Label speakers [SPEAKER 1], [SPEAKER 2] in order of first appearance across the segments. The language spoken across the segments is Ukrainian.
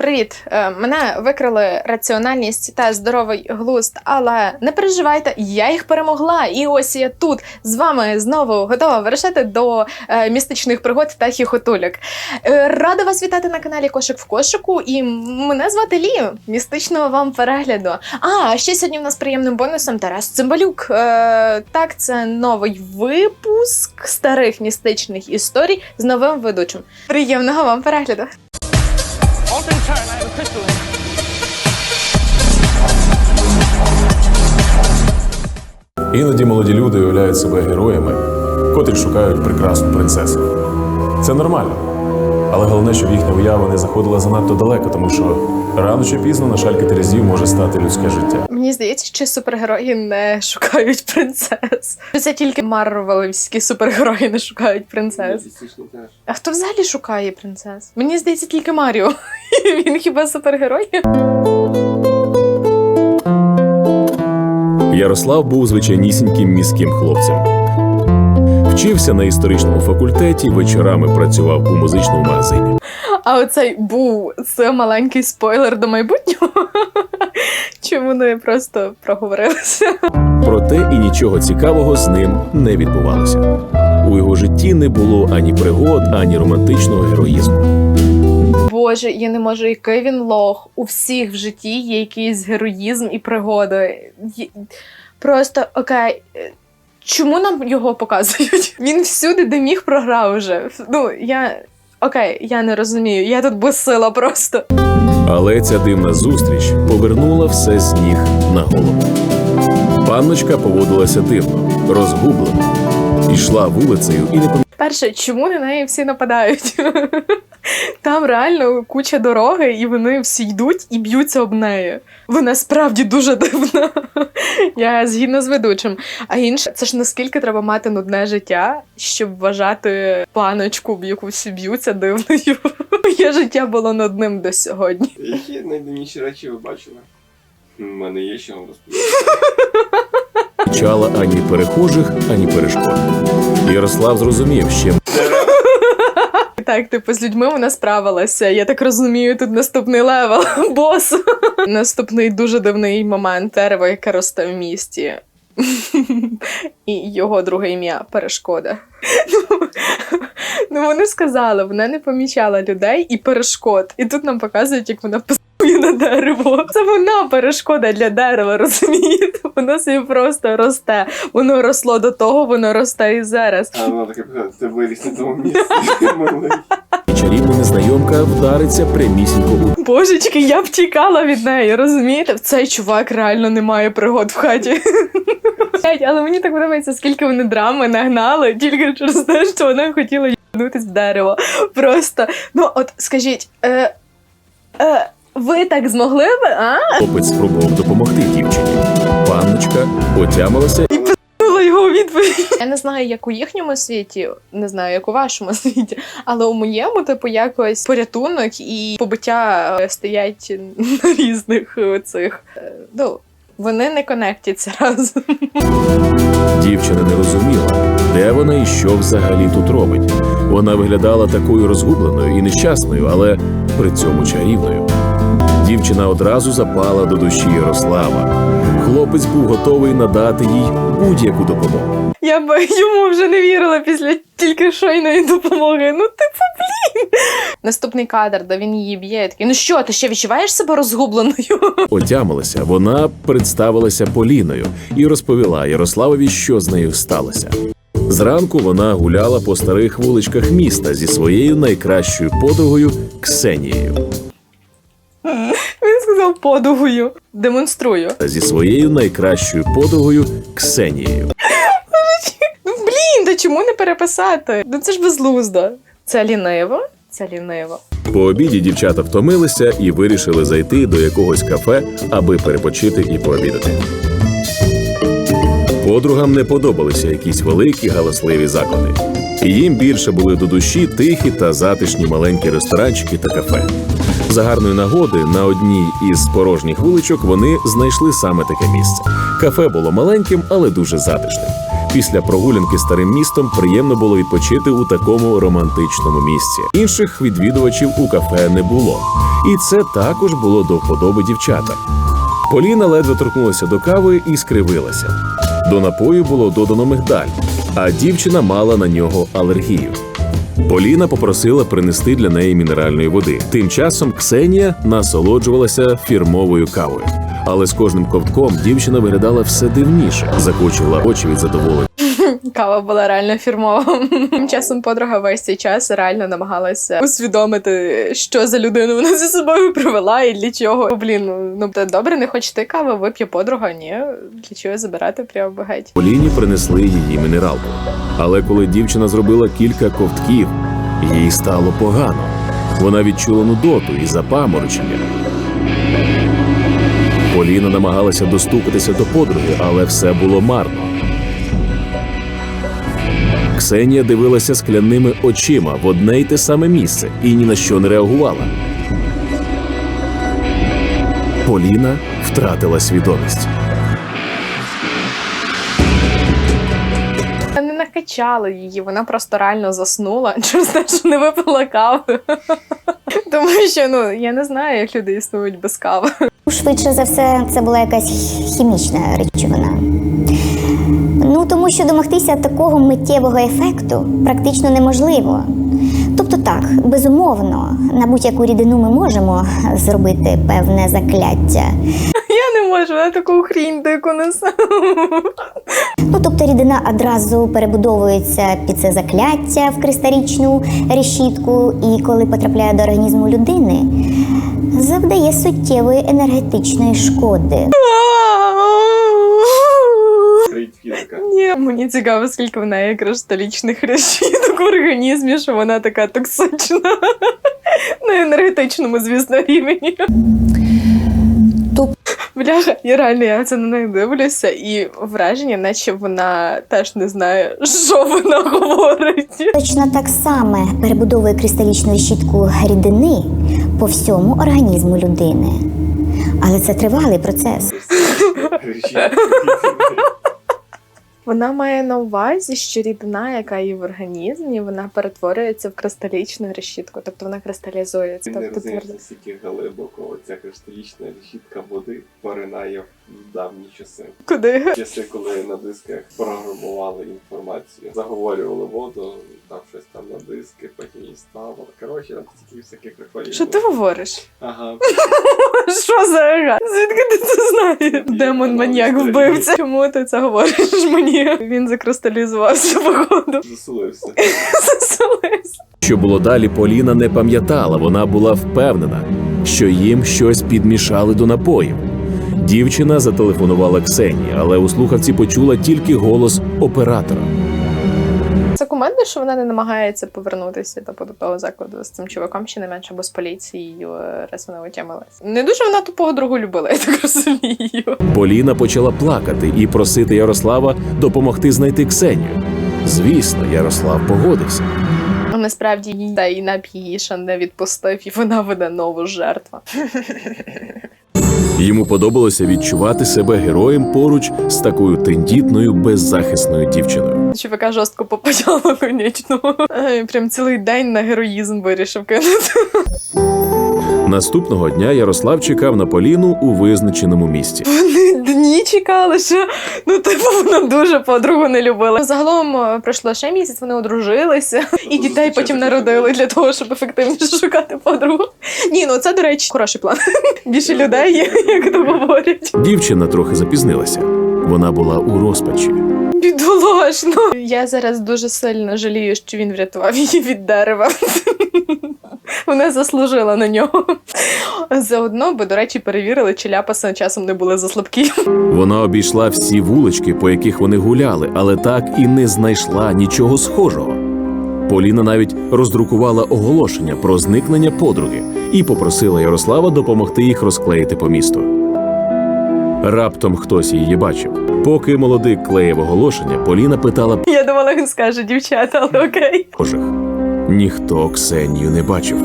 [SPEAKER 1] Привіт! Е, Мене викрили раціональність та здоровий глузд, але не переживайте, я їх перемогла. І ось я тут з вами знову готова вирушати до е, містичних пригод та хіхотуляк. Е, рада вас вітати на каналі Кошик в кошику. І мене звати Лі. Містичного вам перегляду. А ще сьогодні в нас приємним бонусом Тарас Цимбалюк. Так, це новий випуск старих містичних історій з новим ведучим. Приємного вам перегляду!
[SPEAKER 2] Іноді молоді люди уявляють себе героями, котрі шукають прекрасну принцесу. Це нормально. Але головне, щоб їхня уява не заходила занадто далеко, тому що рано чи пізно на шальки терезів може стати людське життя.
[SPEAKER 1] Мені здається, що супергерої не шукають принцес. Це тільки марвелівські супергерої не шукають принцес. А хто взагалі шукає принцес? Мені здається, тільки Маріо. Він хіба супергерой?
[SPEAKER 2] Ярослав був звичайнісіньким міським хлопцем. Вчився на історичному факультеті, вечорами працював у музичному магазині.
[SPEAKER 1] А оцей був це маленький спойлер до майбутнього. Чому не просто проговорилися?
[SPEAKER 2] Проте і нічого цікавого з ним не відбувалося. У його житті не було ані пригод, ані романтичного героїзму.
[SPEAKER 1] Боже, я не можу, який він лох. У всіх в житті є якийсь героїзм і пригоди. Просто окей. Чому нам його показують? Він всюди, де міг, програв вже. Ну, я. Окей, я не розумію. Я тут безсила просто.
[SPEAKER 2] Але ця дивна зустріч повернула все з ніг на голову. Панночка поводилася дивно, розгублено, ішла вулицею і не помічала.
[SPEAKER 1] Перше, чому на неї всі нападають? Там реально куча дороги, і вони всі йдуть і б'ються об неї. Вона справді дуже дивна. Я згідна з ведучим. А інше, це ж наскільки треба мати нудне життя, щоб вважати паночку, в яку всі б'ються дивною. Моє життя було нудним до сьогодні.
[SPEAKER 3] Які найдивніші речі ви бачили? У мене є що вам розповісти.
[SPEAKER 2] ані перехожих, ані перешкод. Ярослав зрозумів, що
[SPEAKER 1] Так, типу, з людьми вона справилася. Я так розумію, тут наступний левел, бос. Наступний дуже дивний момент дерево, яке росте в місті. І його друге ім'я перешкода. Ну, вони сказали, вона не помічала людей і перешкод. І тут нам показують, як вона на дерево. Це вона перешкода для дерева, розумієте? Воно собі просто росте. Воно росло до того, воно росте і зараз.
[SPEAKER 3] А вона таке ти виріс на тому місці.
[SPEAKER 2] Чарівна незнайомка вдариться прямісінько у
[SPEAKER 1] Божечки, я б тікала від неї, розумієте? Цей чувак реально не має пригод в хаті. Блядь, Але мені так подобається, скільки вони драми нагнали, тільки через те, що вона хотіла їбнутись в дерево. Просто, ну от скажіть, е, е, ви так змогли би, а?
[SPEAKER 2] хлопець спробував допомогти дівчині. Панночка отямилася
[SPEAKER 1] Була його відповідь. Я не знаю, як у їхньому світі, не знаю, як у вашому світі, але у моєму, типу, якось порятунок і побиття е, стоять на різних е, цих. е, Ну, вони не конектяться разом.
[SPEAKER 2] Дівчина не розуміла, де вона і що взагалі тут робить. Вона виглядала такою розгубленою і нещасною, але при цьому чарівною. Дівчина одразу запала до душі Ярослава. Хлопець був готовий надати їй будь-яку допомогу.
[SPEAKER 1] Я б йому вже не вірила після тільки щойної допомоги. Ну, типу, блін. Наступний кадр, де він її б'є. я Такий, ну що, ти ще відчуваєш себе розгубленою?
[SPEAKER 2] Отямилася, вона представилася Поліною і розповіла Ярославові, що з нею сталося. Зранку вона гуляла по старих вуличках міста зі своєю найкращою подругою Ксенією.
[SPEAKER 1] Він сказав подугою. Демонструю.
[SPEAKER 2] Зі своєю найкращою подугою Ксенією.
[SPEAKER 1] Ну блін, та чому не переписати? Ну це ж безлуздо. Це ліниво? Це ліниво.
[SPEAKER 2] По обіді дівчата втомилися і вирішили зайти до якогось кафе, аби перепочити і пообідати. Подругам не подобалися якісь великі галасливі заклади. І їм більше були до душі тихі та затишні маленькі ресторанчики та кафе. За гарної нагоди на одній із порожніх вуличок вони знайшли саме таке місце. Кафе було маленьким, але дуже затишним. Після прогулянки старим містом приємно було відпочити у такому романтичному місці. Інших відвідувачів у кафе не було, і це також було до вподоби дівчата. Поліна ледве торкнулася до кави і скривилася. До напою було додано мигдаль, а дівчина мала на нього алергію. Поліна попросила принести для неї мінеральної води. Тим часом Ксенія насолоджувалася фірмовою кавою. Але з кожним ковтком дівчина виглядала все дивніше, закочувала очі від задоволення.
[SPEAKER 1] Кава була реально фірмова. Тим часом подруга весь цей час реально намагалася усвідомити, що за людину вона зі собою привела і для чого. Блін, ну, ну та добре, не хочете кави, вип'є подруга. Ні, для чого забирати прямо геть.
[SPEAKER 2] Поліні принесли її мінералку. Але коли дівчина зробила кілька ковтків, їй стало погано. Вона відчула нудоту і запаморочення. Поліна намагалася достукатися до подруги, але все було марно. Ксенія дивилася скляними очима в одне й те саме місце і ні на що не реагувала. Поліна втратила свідомість.
[SPEAKER 1] Не накачали її, вона просто реально заснула через те, що не випила кави. Тому що ну я не знаю, як люди існують без кави.
[SPEAKER 4] Швидше за все, це була якась хімічна речовина. Ну, тому що домогтися такого миттєвого ефекту практично неможливо. Тобто так, безумовно, на будь-яку рідину ми можемо зробити певне закляття.
[SPEAKER 1] Я не можу, вона таку хрінь дику несе.
[SPEAKER 4] Ну, тобто рідина одразу перебудовується під це закляття в кристалічну решітку, і коли потрапляє до організму людини, завдає суттєвої енергетичної шкоди.
[SPEAKER 1] Ні, мені цікаво, скільки в неї кристалічних решіток в організмі, що вона така токсична. На енергетичному, звісно, рівні. Бляха, я реально я це на неї дивлюся, і враження, наче вона теж не знає, що вона говорить.
[SPEAKER 4] Точно так само перебудовує кристалічну решітку рідини по всьому організму людини. Але це тривалий процес.
[SPEAKER 1] Вона має на увазі, що рідина, яка є в організмі, вона перетворюється в кристалічну решітку, тобто вона кристалізується.
[SPEAKER 3] Ти не
[SPEAKER 1] Тобто
[SPEAKER 3] розумієш,
[SPEAKER 1] твердо.
[SPEAKER 3] наскільки глибоко ця кристалічна решітка води поринає в давні часи.
[SPEAKER 1] Куди?
[SPEAKER 3] Часи, коли на дисках програмували інформацію, заговорювали воду, там щось там на диски, потім її ставили. Коротше, там стільки всяких приколів.
[SPEAKER 1] Що ти говориш?
[SPEAKER 3] Ага.
[SPEAKER 1] Що за га? Звідки ти це знаєш? Демон маньяк вбивця. Чому ти це говориш мені? Він закристалізувався, походу.
[SPEAKER 3] Засулився.
[SPEAKER 1] Засулився.
[SPEAKER 2] Що було далі, Поліна не пам'ятала. Вона була впевнена, що їм щось підмішали до напоїв. Дівчина зателефонувала Ксенії, але у слухавці почула тільки голос оператора.
[SPEAKER 1] Це кумедно, що вона не намагається повернутися типу, до того закладу з цим чуваком, ще не менше, бо з поліцією, е, раз вона отямилась. Не дуже вона ту подругу любила, я так розумію.
[SPEAKER 2] Поліна почала плакати і просити Ярослава допомогти знайти Ксенію. Звісно, Ярослав погодився.
[SPEAKER 1] Насправді їй та і її ще не відпустив, і вона веде нову жертву.
[SPEAKER 2] Йому подобалося відчувати себе героєм поруч з такою тендітною, беззахисною дівчиною.
[SPEAKER 1] Чувака жорстко попадало, конечно. Прям цілий день на героїзм вирішив кинути.
[SPEAKER 2] Наступного дня Ярослав чекав на Поліну у визначеному місці.
[SPEAKER 1] Вони дні чекали, що ну типу вона дуже подругу не любила. Загалом е, пройшло ще місяць, вони одружилися і дітей потім народили для того, щоб ефективніше шукати подругу. Ні, ну це до речі, хороший план. Більше людей, є, як то говорять.
[SPEAKER 2] Дівчина трохи запізнилася. Вона була у розпачі.
[SPEAKER 1] Бідолашно. Я зараз дуже сильно жалію, що він врятував її від дерева. Вона заслужила на нього. Заодно би, до речі, перевірили, чи ляпаси часом не були заслабкі.
[SPEAKER 2] Вона обійшла всі вулички, по яких вони гуляли, але так і не знайшла нічого схожого. Поліна навіть роздрукувала оголошення про зникнення подруги і попросила Ярослава допомогти їх розклеїти по місту. Раптом хтось її бачив. Поки молодик клеїв оголошення, Поліна питала
[SPEAKER 1] Я думала, він скаже дівчата, але окей.
[SPEAKER 2] пожих. Ніхто Ксенію не бачив.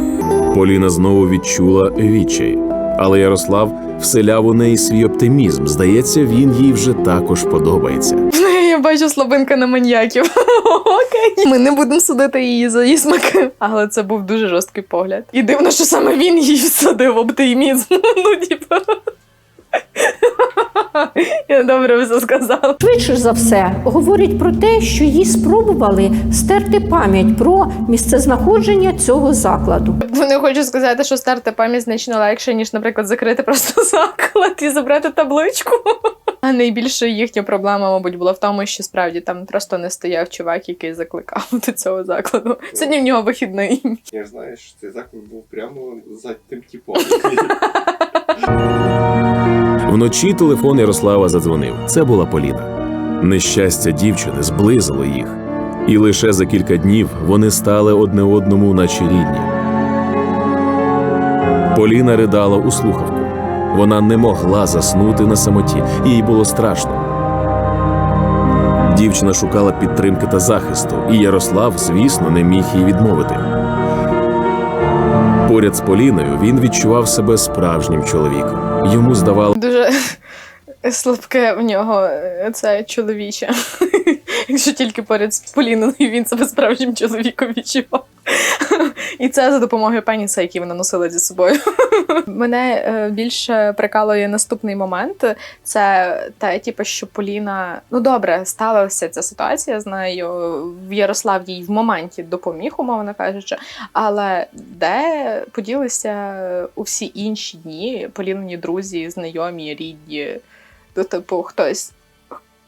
[SPEAKER 2] Поліна знову відчула відчай, але Ярослав вселяв у неї свій оптимізм. Здається, він їй вже також подобається.
[SPEAKER 1] Неї бачу слабинка на маньяків. Окей. Ми не будемо судити її за її смаки. Але це був дуже жорсткий погляд. І дивно, що саме він її всадив оптимізм. Ну, типу. Я добре все сказала.
[SPEAKER 5] Швидше за все говорить про те, що їй спробували стерти пам'ять про місцезнаходження цього закладу.
[SPEAKER 1] Вони хочуть сказати, що стерти пам'ять значно легше, ніж, наприклад, закрити просто заклад і забрати табличку. А найбільше їхня проблема, мабуть, була в тому, що справді там просто не стояв чувак, який закликав до цього закладу. Сьогодні в нього вихідний.
[SPEAKER 3] Я ж знаю, що цей заклад був прямо за тим типом.
[SPEAKER 2] Вночі телефон Ярослава задзвонив. Це була Поліна. Нещастя дівчини зблизило їх, і лише за кілька днів вони стали одне одному, наче рідні. Поліна ридала у слухавку. Вона не могла заснути на самоті, їй було страшно. Дівчина шукала підтримки та захисту, і Ярослав, звісно, не міг їй відмовити. Поряд з Поліною він відчував себе справжнім чоловіком. Йому здавалося,
[SPEAKER 1] Дуже слабке в нього е, це чоловіче. Якщо тільки поряд з Поліною він себе справжнім чоловіком відчував. І це за допомогою пеніса, який вона носила зі собою. Мене е, більше прикалує наступний момент. Це те, типу, що Поліна, ну добре, сталася ця ситуація з нею. Ярослав їй в моменті допоміг, умовно кажучи. Але де поділися усі інші дні, Полінині друзі, знайомі, рідні, ну, типу, хтось,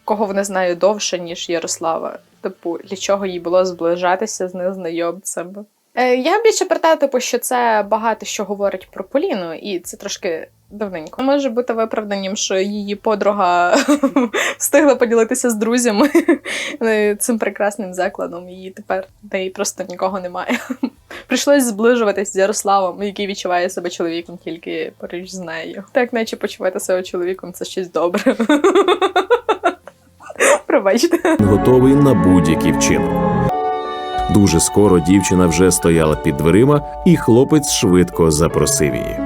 [SPEAKER 1] кого вона знає довше, ніж Ярослава. Типу, для чого їй було зближатися з незнайомцем? Е, я більше про те, типу, що це багато що говорить про Поліну, і це трошки давненько. Може бути виправданням, що її подруга встигла поділитися з друзями цим прекрасним закладом. І тепер неї просто нікого немає. Прийшлось зближуватись з Ярославом, який відчуває себе чоловіком тільки поруч з нею. Так, наче почувати себе чоловіком це щось добре. Пробачте.
[SPEAKER 2] готовий на будь-який вчинок. Дуже скоро дівчина вже стояла під дверима, і хлопець швидко запросив її.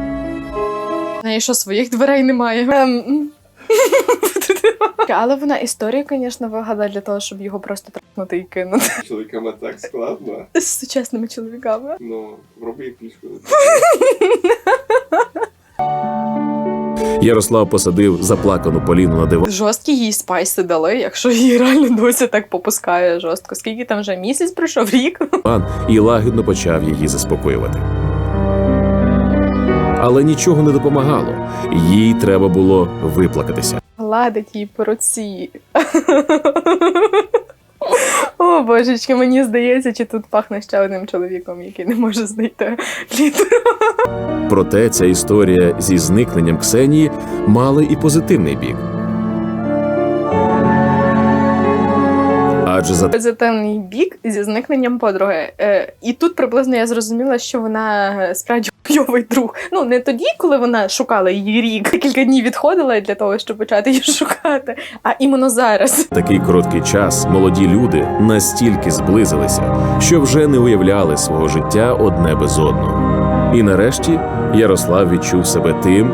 [SPEAKER 1] Неї що своїх дверей немає. Ем. Але вона історію, звісно, вигадала для того, щоб його просто трахнути і кинути
[SPEAKER 3] Чоловіками так складно.
[SPEAKER 1] з сучасними чоловіками.
[SPEAKER 3] Ну, роби клішку.
[SPEAKER 2] Ярослав посадив заплакану Поліну на диван
[SPEAKER 1] Жорсткі їй спайси дали, якщо її реально досі так попускає жорстко. Скільки там вже місяць пройшов рік?
[SPEAKER 2] Пан і лагідно почав її заспокоювати. Але нічого не допомагало. Їй треба було виплакатися.
[SPEAKER 1] Гладить їй по руці. О, божечки, мені здається, чи тут пахне ще одним чоловіком, який не може знайти літеру.
[SPEAKER 2] Проте ця історія зі зникненням Ксенії мала і позитивний бік. Адже за
[SPEAKER 1] Позитивний бік зі зникненням подруги. Е, і тут приблизно я зрозуміла, що вона е, справді хуйовий друг. Ну не тоді, коли вона шукала її рік, кілька днів відходила для того, щоб почати її шукати, а іменно зараз.
[SPEAKER 2] такий короткий час молоді люди настільки зблизилися, що вже не уявляли свого життя одне без одного. І нарешті Ярослав відчув себе тим,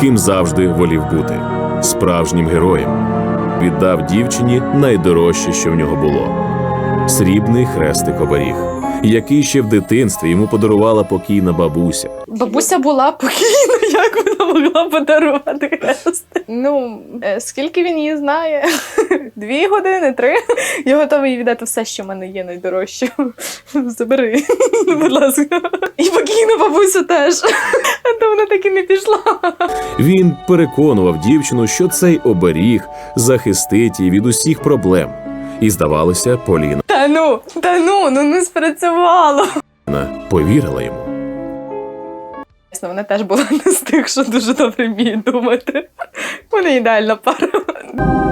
[SPEAKER 2] ким завжди волів бути справжнім героєм. Віддав дівчині найдорожче, що в нього було срібний хрестик оберіг, який ще в дитинстві йому подарувала покійна бабуся.
[SPEAKER 1] Бабуся була покійна, як вона могла подарувати хрест? Ну, е, скільки він її знає? Дві години, три. Я готова їй віддати все, що в мене є найдорожче. Забери, будь ласка. І покійну бабусю теж. А то вона так і не пішла.
[SPEAKER 2] Він переконував дівчину, що цей оберіг захистить її від усіх проблем. І здавалося, Поліна
[SPEAKER 1] Та ну, та ну, ну не спрацювало.
[SPEAKER 2] повірила йому.
[SPEAKER 1] Звісно, Вона теж була не з тих, що дуже добре вміє думати. Вона ідеальна пара.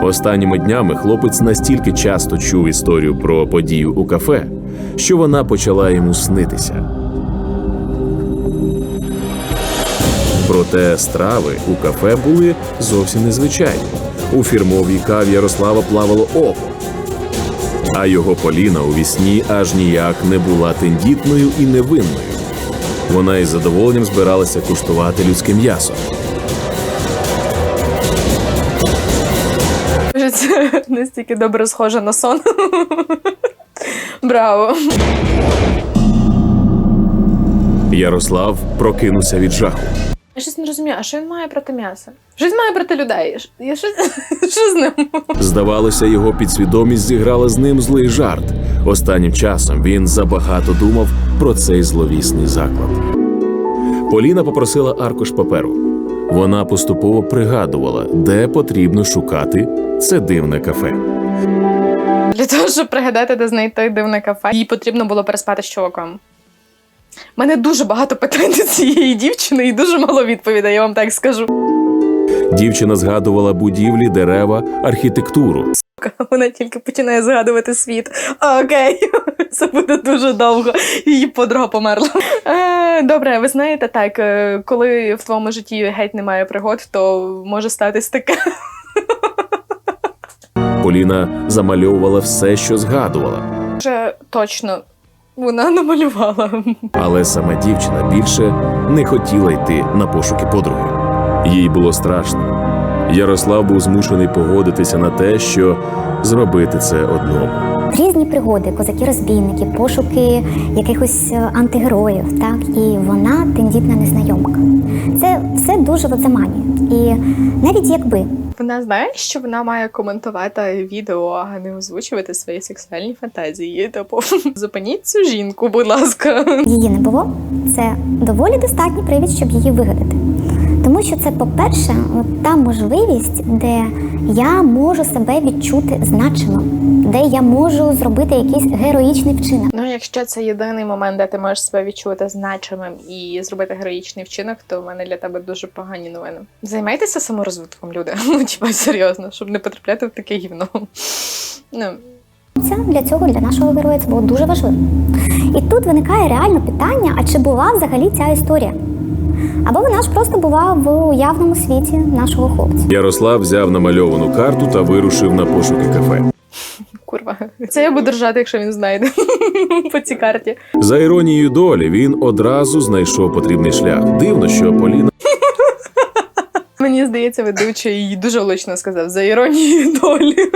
[SPEAKER 2] Останніми днями хлопець настільки часто чув історію про подію у кафе, що вона почала йому снитися. Проте страви у кафе були зовсім незвичайні. У фірмовій каві Ярослава плавало око. А його Поліна у вісні аж ніяк не була тендітною і невинною. Вона із задоволенням збиралася куштувати людське м'ясо.
[SPEAKER 1] Це настільки добре схоже на сон. Браво!
[SPEAKER 2] Ярослав прокинувся від жаху.
[SPEAKER 1] Я щось не розумію, а що він має проти м'яса? Що він має проти людей? Я щось що з ним?
[SPEAKER 2] Здавалося, його підсвідомість зіграла з ним злий жарт. Останнім часом він забагато думав про цей зловісний заклад. Поліна попросила аркуш паперу. Вона поступово пригадувала, де потрібно шукати це дивне кафе.
[SPEAKER 1] Для того, щоб пригадати, де знайти дивне кафе, їй потрібно було переспати з чуваком. У мене дуже багато питань до цієї дівчини і дуже мало відповідей, я вам так скажу.
[SPEAKER 2] Дівчина згадувала будівлі, дерева, архітектуру.
[SPEAKER 1] Вона тільки починає згадувати світ. Окей, це буде дуже довго. Її подруга померла. Е, добре, ви знаєте, так, е, коли в твоєму житті геть немає пригод, то може статись таке.
[SPEAKER 2] Поліна замальовувала все, що згадувала.
[SPEAKER 1] Вже точно вона намалювала.
[SPEAKER 2] Але сама дівчина більше не хотіла йти на пошуки подруги. Їй було страшно. Ярослав був змушений погодитися на те, що зробити це одному.
[SPEAKER 4] Різні пригоди, козаки-розбійники, пошуки якихось е, антигероїв, так і вона тендітна незнайомка. Це все дуже от заманює. І навіть якби
[SPEAKER 1] Вона знає, що вона має коментувати відео, а не озвучувати свої сексуальні фантазії. Типу, зупиніть цю жінку, будь ласка.
[SPEAKER 4] її не було, це доволі достатній привід, щоб її вигадати. Тому що це, по-перше, та можливість, де я можу себе відчути значимо, де я можу зробити якийсь героїчний вчинок.
[SPEAKER 1] Ну, якщо це єдиний момент, де ти можеш себе відчути значимим і зробити героїчний вчинок, то в мене для тебе дуже погані новини. Займайтеся саморозвитком, люди. Ну, типа, серйозно, щоб не потрапляти в таке гівно. Ну,
[SPEAKER 4] Це для цього для нашого героя це було дуже важливо. І тут виникає реально питання: а чи була взагалі ця історія? Або вона ж просто була в уявному світі нашого хлопця.
[SPEAKER 2] Ярослав взяв намальовану карту та вирушив на пошуки кафе.
[SPEAKER 1] Курва. Це я буду ржати, якщо він знайде по цій карті.
[SPEAKER 2] За іронією долі, він одразу знайшов потрібний шлях. Дивно, що Поліна
[SPEAKER 1] Мені здається, ведучий її дуже влучно сказав за іронією долі.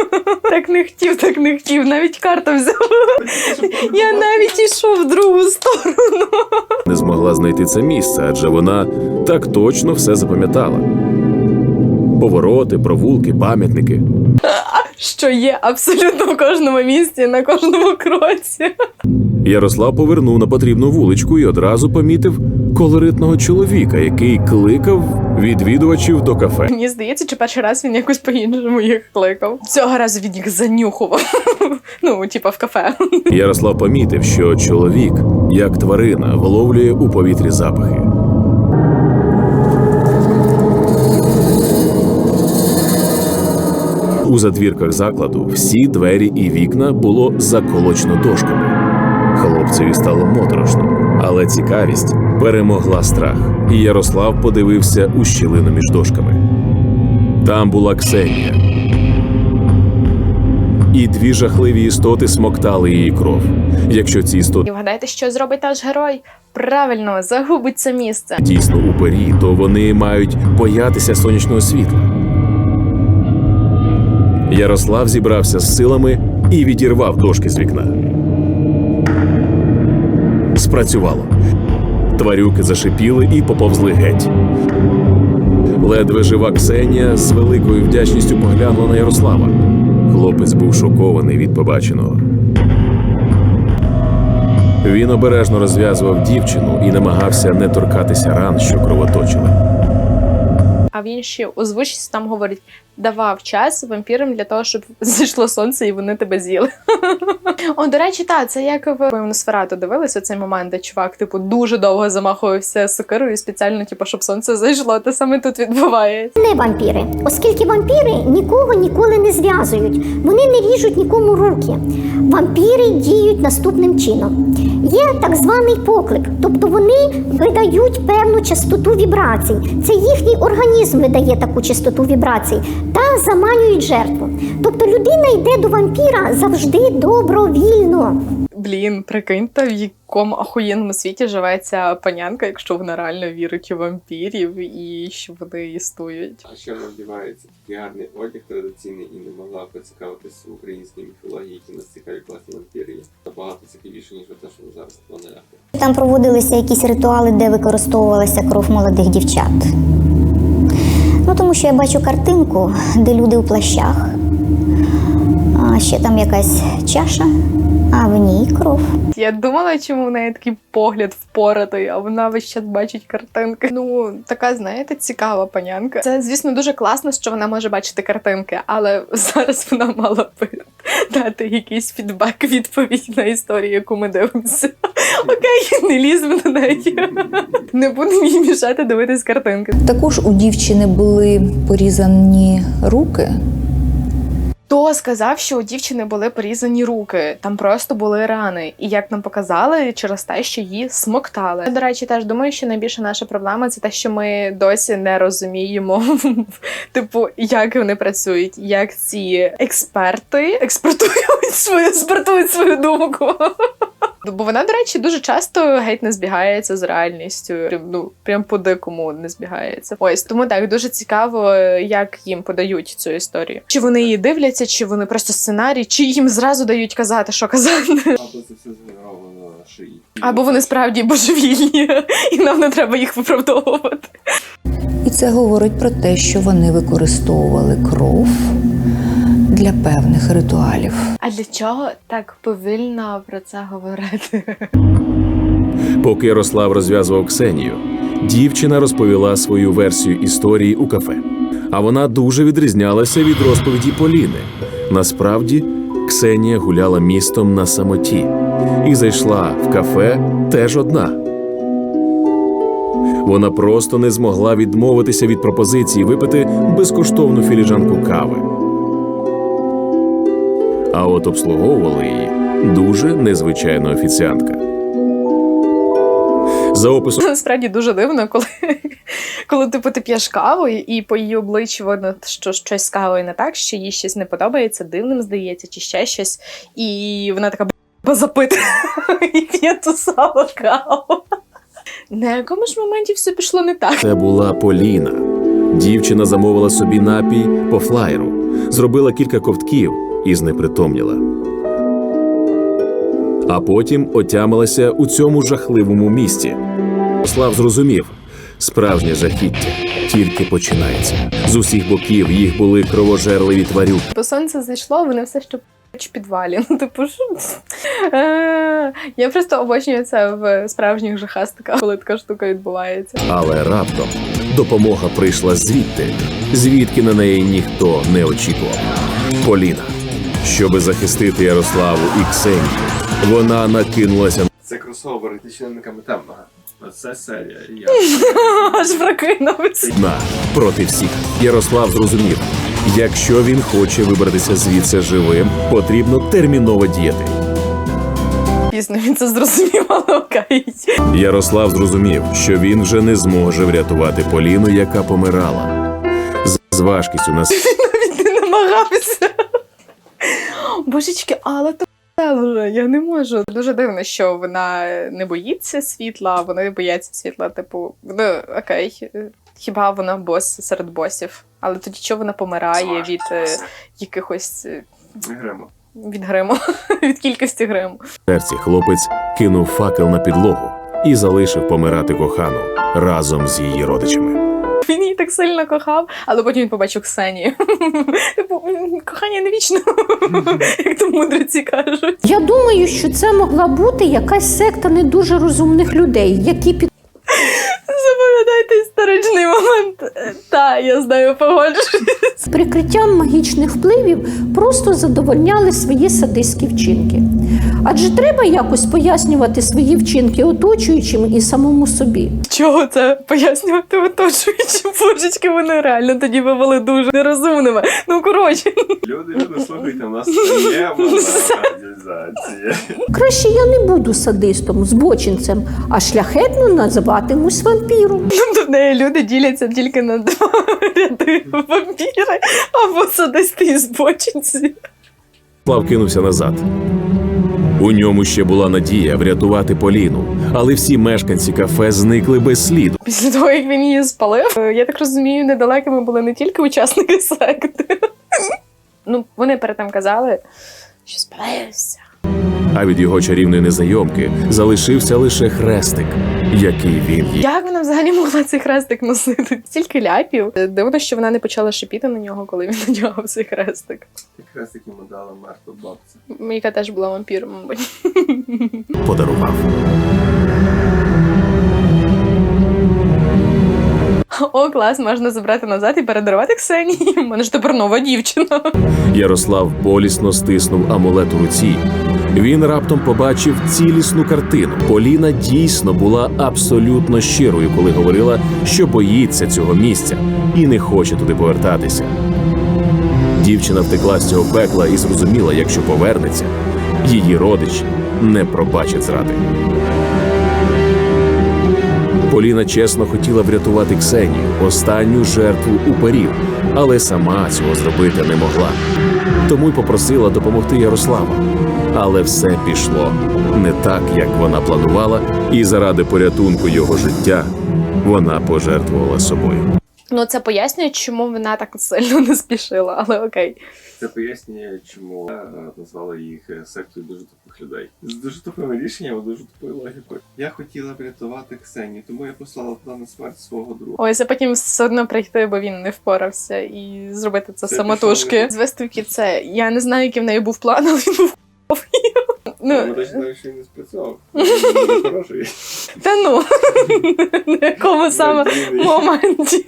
[SPEAKER 1] Так не хотів, так не хотів. Навіть карту взяв. Я навіть ішов в другу сторону.
[SPEAKER 2] не змогла знайти це місце, адже вона так точно все запам'ятала. Повороти, провулки, пам'ятники.
[SPEAKER 1] Що є абсолютно в кожному місці, на кожному кроці.
[SPEAKER 2] Ярослав повернув на потрібну вуличку і одразу помітив колоритного чоловіка, який кликав відвідувачів до кафе.
[SPEAKER 1] Мені здається, чи перший раз він якось по-іншому їх кликав. Цього разу він їх занюхував. Ну, типа в кафе.
[SPEAKER 2] Ярослав помітив, що чоловік, як тварина, виловлює у повітрі запахи. У задвірках закладу всі двері і вікна було заколочено дошками. Хлопцеві стало моторошно, але цікавість перемогла страх, і Ярослав подивився у щілину між дошками. Там була Ксенія. І дві жахливі істоти смоктали її кров. Якщо ці істоти
[SPEAKER 1] І вгадайте, що зробить наш герой? Правильно, загубить це місце.
[SPEAKER 2] дійсно упері, то вони мають боятися сонячного світла. Ярослав зібрався з силами і відірвав дошки з вікна. Спрацювало. Тварюки зашипіли і поповзли геть. Ледве жива Ксенія з великою вдячністю поглянула на Ярослава. Хлопець був шокований від побаченого. Він обережно розв'язував дівчину і намагався не торкатися ран, що кровоточили.
[SPEAKER 1] А в іншій озвучці там говорить: давав час вампірам для того, щоб зайшло сонце і вони тебе з'їли. О, до речі, так, це як в Носферату дивилися цей момент, де чувак, типу, дуже довго замахувався сокирою спеціально, типу, щоб сонце зайшло. Те саме тут відбувається.
[SPEAKER 6] Не вампіри, оскільки вампіри нікого ніколи не зв'язують, вони не ріжуть нікому руки. Вампіри діють наступним чином. Є так званий поклик, тобто вони видають певну частоту вібрацій. Це їхній організм видає таку частоту вібрацій та заманюють жертву. Тобто людина йде до вампіра завжди добровільно.
[SPEAKER 1] Блін, прикиньте, в якому ахуєнному світі живе ця панянка, якщо вона реально вірить у вампірів і що вони існують.
[SPEAKER 3] А ще вона вдівається такий гарний одяг традиційний і не могла поцікавитись українській міфології, які нас цікаві класні вампіри є. Набагато цікавіше, ніж те, що ми зараз плануємо.
[SPEAKER 4] Там проводилися якісь ритуали, де використовувалася кров молодих дівчат. Ну, тому що я бачу картинку, де люди у плащах, а ще там якась чаша, а в ній кров.
[SPEAKER 1] Я думала, чому в неї такий погляд впоратий, а вона весь час бачить картинки. Ну, така, знаєте, цікава панянка. Це, звісно, дуже класно, що вона може бачити картинки, але зараз вона мала би дати якийсь фідбек, відповідь на історію, яку ми дивимося. Окей, не лізьмо на неї. Не будемо їй мішати дивитись картинки.
[SPEAKER 7] Також у дівчини були порізані руки.
[SPEAKER 1] Хто сказав, що у дівчини були порізані руки? Там просто були рани. І як нам показали, через те, що її смоктали. До речі, теж думаю, що найбільша наша проблема це те, що ми досі не розуміємо, типу, як вони працюють, як ці експерти експортують свою експортують свою думку. Бо вона, до речі, дуже часто геть не збігається з реальністю. Ну прям по дикому не збігається. Ось тому так дуже цікаво, як їм подають цю історію. Чи вони її дивляться, чи вони просто сценарій, чи їм зразу дають казати, що казати.
[SPEAKER 3] Або це все згенеровано на шиї.
[SPEAKER 1] Або вони справді божевільні, і нам не треба їх виправдовувати.
[SPEAKER 7] І це говорить про те, що вони використовували кров для певних ритуалів.
[SPEAKER 1] А для чого так повільно про це говорити?
[SPEAKER 2] Поки Ярослав розв'язував Ксенію, дівчина розповіла свою версію історії у кафе. А вона дуже відрізнялася від розповіді Поліни. Насправді, Ксенія гуляла містом на самоті і зайшла в кафе теж одна. Вона просто не змогла відмовитися від пропозиції випити безкоштовну філіжанку кави. А от обслуговувала її дуже незвичайна офіціантка. За описом
[SPEAKER 1] Насправді дуже дивно, коли, коли типу, ти п'єш каву, і по її обличчю видно, що щось з кавою не так, що їй щось не подобається, дивним здається, чи ще щось. І вона така «Б**, запитує і п'є ту саму каву. На якому ж моменті все пішло не так?
[SPEAKER 2] Це була Поліна. Дівчина замовила собі напій по флаєру, зробила кілька ковтків і знепритомніла. А потім отямилася у цьому жахливому місті. Слав зрозумів, справжнє жахіття тільки починається. З усіх боків їх були кровожерливі тварюки.
[SPEAKER 1] Бо сонце зайшло, вони все ще в підвалі. Ну, типу, що? Е, Я просто обочнюю це в справжніх жахастиках, коли така штука відбувається.
[SPEAKER 2] Але раптом допомога прийшла звідти, звідки на неї ніхто не очікував. Поліна, щоби захистити Ярославу і Ксенію, вона накинулася
[SPEAKER 3] Це кросовер етичними темного. Оце серія. Я
[SPEAKER 1] Аж прокинувся.
[SPEAKER 2] на проти всіх. Ярослав зрозумів, якщо він хоче вибратися звідси живим, потрібно терміново діяти.
[SPEAKER 1] Пізно він це зрозумів, але окей.
[SPEAKER 2] Ярослав зрозумів, що він вже не зможе врятувати Поліну, яка помирала. З- З важкістю на
[SPEAKER 1] Навіть не намагався. Божечки, але то вже я не можу. Дуже дивно, що вона не боїться світла, вони бояться світла. Типу, ну окей, хіба вона бос серед босів? Але тоді чого вона помирає від е, якихось е,
[SPEAKER 3] Гримо.
[SPEAKER 1] від гриму, від кількості гриму.
[SPEAKER 2] серці хлопець кинув факел на підлогу і залишив помирати кохану разом з її родичами.
[SPEAKER 1] Він її так сильно кохав, але потім він побачив Ксенію. Типу, кохання не вічно, як то мудреці кажуть.
[SPEAKER 5] Я думаю, що це могла бути якась секта не дуже розумних людей, які під
[SPEAKER 1] Запам'ятайте історичний момент. Та, я знаю, погоджуюсь.
[SPEAKER 5] прикриттям магічних впливів просто задовольняли свої садистські вчинки. Адже треба якось пояснювати свої вчинки оточуючим і самому собі.
[SPEAKER 1] Чого це пояснювати оточуючим? Божечки, вони реально тоді би були дуже нерозумними. Ну, коротше,
[SPEAKER 3] Люди, люди, слухайте, у нас є.
[SPEAKER 5] Краще я не буду садистом, збочинцем, а шляхетно називатимусь вампіром.
[SPEAKER 1] тобто в неї люди діляться тільки на два ряди вампіри або садисти і збочинці.
[SPEAKER 2] Слав кинувся назад. У ньому ще була надія врятувати Поліну, але всі мешканці кафе зникли без сліду.
[SPEAKER 1] Після того, як він її спалив, е, я так розумію, недалекими були не тільки учасники секти. Ну, вони перед тим казали, що спалився.
[SPEAKER 2] А від його чарівної незнайомки залишився лише хрестик, який він їй.
[SPEAKER 1] Як вона взагалі могла цей хрестик носити? Стільки ляпів. Дивно, що вона не почала шипіти на нього, коли він надягав цей хрестик.
[SPEAKER 3] Хрестик йому дала мертва бабця.
[SPEAKER 1] Яка теж була вампіром, мабуть.
[SPEAKER 2] подарував.
[SPEAKER 1] О, клас, можна забрати назад і передарувати Ксенії. У мене ж тепер нова дівчина.
[SPEAKER 2] Ярослав болісно стиснув амулет у руці. Він раптом побачив цілісну картину. Поліна дійсно була абсолютно щирою, коли говорила, що боїться цього місця і не хоче туди повертатися. Дівчина втекла з цього пекла і зрозуміла, якщо повернеться, її родичі не пробачать зради. Поліна чесно хотіла врятувати Ксенію, останню жертву уперів, але сама цього зробити не могла. Тому й попросила допомогти Ярослава. Але все пішло не так, як вона планувала, і заради порятунку його життя вона пожертвувала собою.
[SPEAKER 1] Ну, це пояснює, чому вона так сильно не спішила, але окей.
[SPEAKER 3] Це пояснює, чому е, назвали їх е, сектою дуже тупих людей. З дуже тупими рішеннями, дуже тупою логікою. Я хотіла врятувати Ксенію, тому я послала туди на смерть свого друга.
[SPEAKER 1] Ось, а потім все одно прийти, бо він не впорався, і зробити це,
[SPEAKER 3] Це
[SPEAKER 1] самотужки.
[SPEAKER 3] пішло не-
[SPEAKER 1] З виставки це я не знаю, який в неї був план, але він був.
[SPEAKER 3] Ну, що він не спрацював. Він хороший.
[SPEAKER 1] та ну, на якому саме моменті.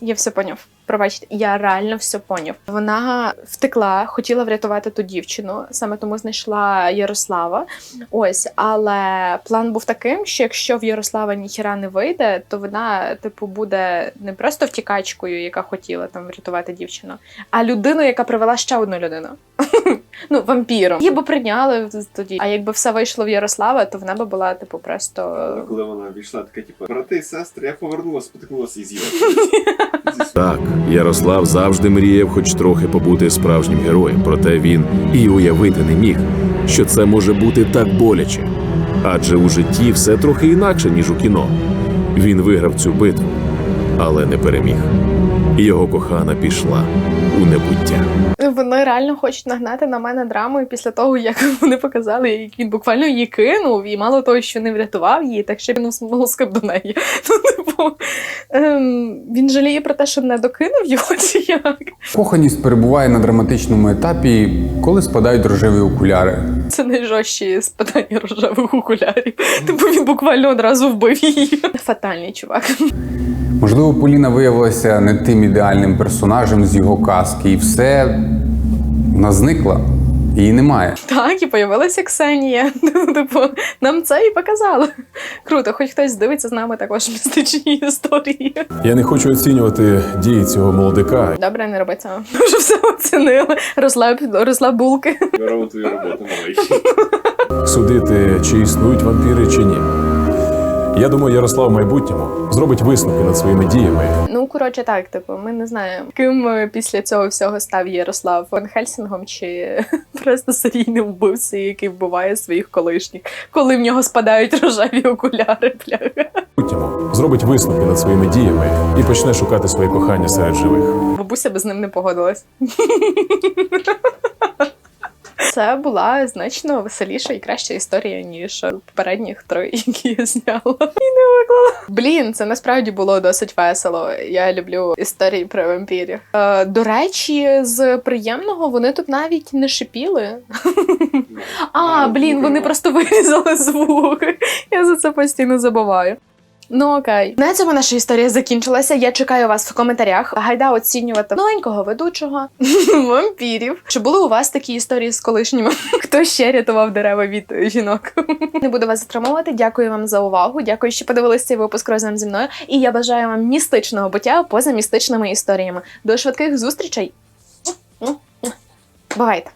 [SPEAKER 1] Я все поняв. Пробачте, я реально все поняв. Вона втекла, хотіла врятувати ту дівчину, саме тому знайшла Ярослава. Ось, але план був таким, що якщо в Ярослава ніхіра не вийде, то вона, типу, буде не просто втікачкою, яка хотіла там врятувати дівчину, а людиною, яка привела ще одну людину. Ну, вампіром. Її би прийняли тоді. А якби все вийшло в Ярослава, то вона би була, типу, просто.
[SPEAKER 3] Коли вона війшла, така, типу, брати, сестри, я повернулася, спотикнулася і з'їла.
[SPEAKER 2] Так, Ярослав завжди мріяв хоч трохи побути справжнім героєм, проте він і уявити не міг, що це може бути так боляче. Адже у житті все трохи інакше, ніж у кіно. Він виграв цю битву, але не переміг. Його кохана пішла у небуття.
[SPEAKER 1] Вони реально хочуть нагнати на мене драму і після того, як вони показали, як він буквально її кинув, і мало того, що не врятував її, так ще він смолоскип до неї. Ну, типу, ем, він жаліє про те, що не докинув його, чи як?
[SPEAKER 8] Коханість перебуває на драматичному етапі, коли спадають рожеві окуляри.
[SPEAKER 1] Це найжорстчі спитання рожевих окулярів. Типу він буквально одразу вбив її. Фатальний чувак.
[SPEAKER 8] Можливо, Поліна виявилася не тим ідеальним персонажем з його казки, і все вона зникла, її немає.
[SPEAKER 1] Так, і появилася Ксенія. Типу, нам це і показали. Круто, хоч хтось дивиться з нами також містичні історії.
[SPEAKER 9] Я не хочу оцінювати дії цього молодика.
[SPEAKER 1] Добре, не роби цього. Ми вже все оцінили. Розлаб, розлаб булки.
[SPEAKER 3] Твою роботу, малий.
[SPEAKER 9] Судити, чи існують вампіри, чи ні. Я думаю, Ярослав в майбутньому зробить висновки над своїми діями.
[SPEAKER 1] Ну, коротше, так, типу, ми не знаємо, ким е, після цього всього став Ярослав Ван Хельсінгом чи просто серійним вбивцею, який вбиває своїх колишніх, коли в нього спадають рожеві окуляри. Бляха.
[SPEAKER 9] Зробить висновки над своїми діями і почне шукати своє кохання серед живих.
[SPEAKER 1] Бабуся би з ним не погодилась. Це була значно веселіша і краща історія, ніж попередніх три, які я зняла. І не виклала. Блін, це насправді було досить весело. Я люблю історії про вампірів. Е, до речі, з приємного вони тут навіть не шипіли. А, блін, вони просто вирізали звук. Я за це постійно забуваю. Ну окей, на цьому наша історія закінчилася. Я чекаю вас в коментарях. Гайда оцінювати новенького ведучого вампірів. Чи були у вас такі історії з колишніми? Хто ще рятував дерева від жінок? Не буду вас затримувати. Дякую вам за увагу. Дякую, що подивилися цей випуск разом зі мною. І я бажаю вам містичного буття поза містичними історіями. До швидких зустрічей. Бувайте!